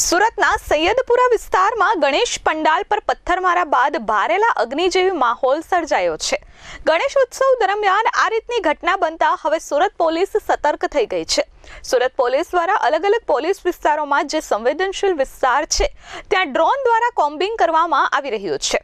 સુરતના સૈયદપુરા વિસ્તારમાં ગણેશ પંડાલ પર પથ્થરમારા બાદ ભારેલા અગ્નિ જેવી માહોલ સર્જાયો છે. ગણેશ ઉત્સવ દરમિયાન આ રીતની ઘટના બનતા હવે સુરત પોલીસ સતર્ક થઈ ગઈ છે. સુરત પોલીસ દ્વારા અલગ અલગ પોલીસ વિસ્તારોમાં જે સંવેદનશીલ વિસ્તાર છે, ત્યાં ડ્રોન દ્વારા કોમ્બિંગ કરવામાં આવી રહ્યું છે.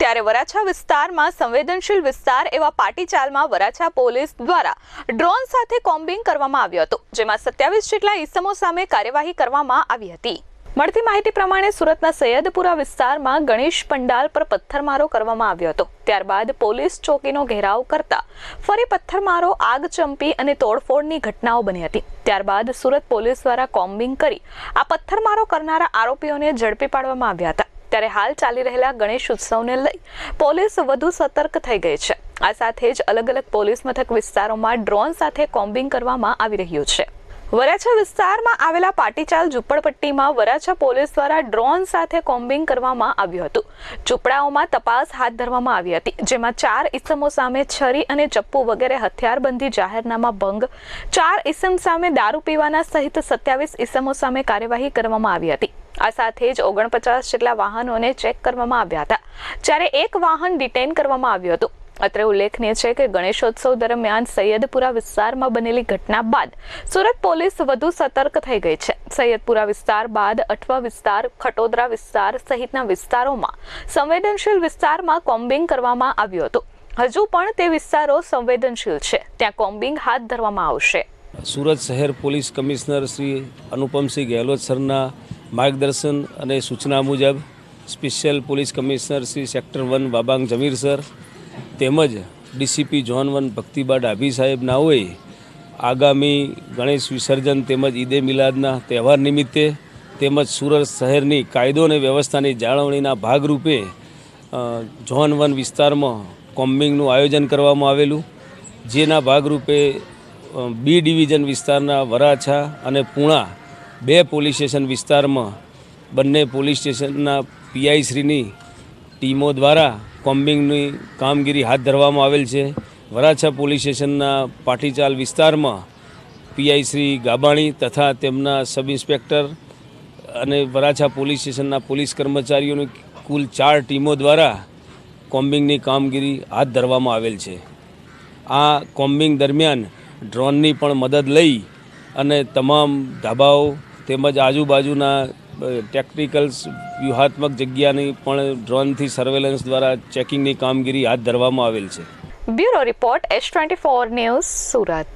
ત્યારે વરાછા વિસ્તારમાં સંવેદનશીલ વિસ્તાર એવા પાટીચાલમાં વરાછા પોલીસ દ્વારા ડ્રોન સાથે કોમ્બિંગ કરવામાં આવ્યું હતું, જેમાં સત્યાવીસ જેટલા ઈસમો સામે કાર્યવાહી કરવામાં આવી હતી. મળતી માહિતી પ્રમાણે સુરતના સૈયદપુરા વિસ્તારમાં ગણેશ પંડાલ પર પથ્થરમારો કરવામાં આવ્યો હતો. ત્યારબાદ પોલીસ ચોકીનો ઘેરાવ કરતા ફરી પથ્થરમારો, આગ ચંપી અને તોડફોડની ઘટનાઓ બની હતી. ત્યારબાદ સુરત પોલીસ દ્વારા કોમ્બિંગ કરી આ પથ્થરમારો કરનારા આરોપીઓને ઝડપી પાડવામાં આવ્યા હતા. ત્યારે હાલ ચાલી રહેલા ગણેશ ઉત્સવને લઈ પોલીસ વધુ સતર્ક થઈ ગઈ છે. આ સાથે જ અલગ અલગ પોલીસ મથક વિસ્તારોમાં ડ્રોન સાથે કોમ્બિંગ કરવામાં આવી રહ્યું છે. વરાછા વિસ્તારમાં આવેલા પાટીચાલ ઝુંપડપટ્ટીમાં વરાછા પોલીસ દ્વારા ડ્રોન સાથે કોમ્બિંગ કરવામાં આવ્યું હતું. ઝૂંપડાઓમાં તપાસ હાથ ધરવામાં આવી હતી, જેમાં ચાર ઇસમો સામે છરી અને ચપ્પુ વગેરે હથિયારબંધી જાહેરનામા ભંગ, ચાર ઇસમ સામે દારૂ પીવાના સહિત સત્યાવીસ ઇસમો સામે કાર્યવાહી કરવામાં આવી હતી. આ સાથે જ ઓગણપચાસ જેટલા વાહનોને ચેક કરવામાં આવ્યા હતા. જ્યારે એક વાહન ડિટેન કરવામાં આવ્યું હતું અત્રે ઉલ્લેખનીય છે કે ગણેશોત્સવ દરમિયાન સૈયદપુરા વિસ્તારમાં બનેલી ઘટના બાદ સુરત પોલીસ વધુ સતર્ક થઈ ગઈ છે. સૈયદપુરા વિસ્તાર બાદ અઠવા વિસ્તાર, ખટોદરા વિસ્તાર સહિતના વિસ્તારોમાં સંવેદનશીલ વિસ્તારમાં કોમ્બિંગ કરવામાં આવ્યું હતું. હજુ પણ તે વિસ્તારો સંવેદનશીલ છે. ત્યાં કોમ્બિંગ હાથ ધરવામાં આવશે. સુરત શહેર પોલીસ કમિશનર શ્રી અનુપમસિંહ ગેહલોત સરના માર્ગદર્શન અને સૂચના મુજબ special police commissioner Shri sector one Vabang Zamir sir તેમજ DCP zone one Bhaktiba Dabhi સાહેબ હોય, આગામી ગણેશ વિસર્જન તેમજ ઈદે મિલાદના તહેવાર નિમિત્તે તેમજ સુરત શહેરની કાયદો અને વ્યવસ્થાની જાળવણીના ભાગરૂપે ઝોન વન વિસ્તારમાં કોમ્બિંગનું આયોજન કરવામાં આવેલું, જેના ભાગરૂપે બી ડિવિઝન વિસ્તારના વરાછા અને પૂણા બે પોલીસ સ્ટેશન વિસ્તારમાં બંને પોલીસ સ્ટેશનના પીઆઈ શ્રીની ટીમો દ્વારા કોમ્બિંગની કામગીરી હાથ ધરવામાં આવેલ છે. વરાછા પોલીસ સ્ટેશનના પાટીચાલ વિસ્તારમાં પીઆઈ શ્રી ગાબાણી તથા તેમના સબ ઇન્સ્પેક્ટર અને વરાછા પોલીસ સ્ટેશનના પોલીસ કર્મચારીઓની કુલ ચાર ટીમો દ્વારા કોમ્બિંગની કામગીરી હાથ ધરવામાં આવેલ છે. આ કોમ્બિંગ દરમિયાન ડ્રોનની પણ મદદ લઈ અને તમામ ધાબાઓ તેમજ આજુબાજુના ટેકનિકલ્સ વ્યૂહાત્મક જગ્યાની પણ ડ્રોનથી સર્વેલન્સ દ્વારા ચેકિંગની કામગીરી હાથ ધરવામાં આવેલ છે. Bureau report S twenty four news Surat.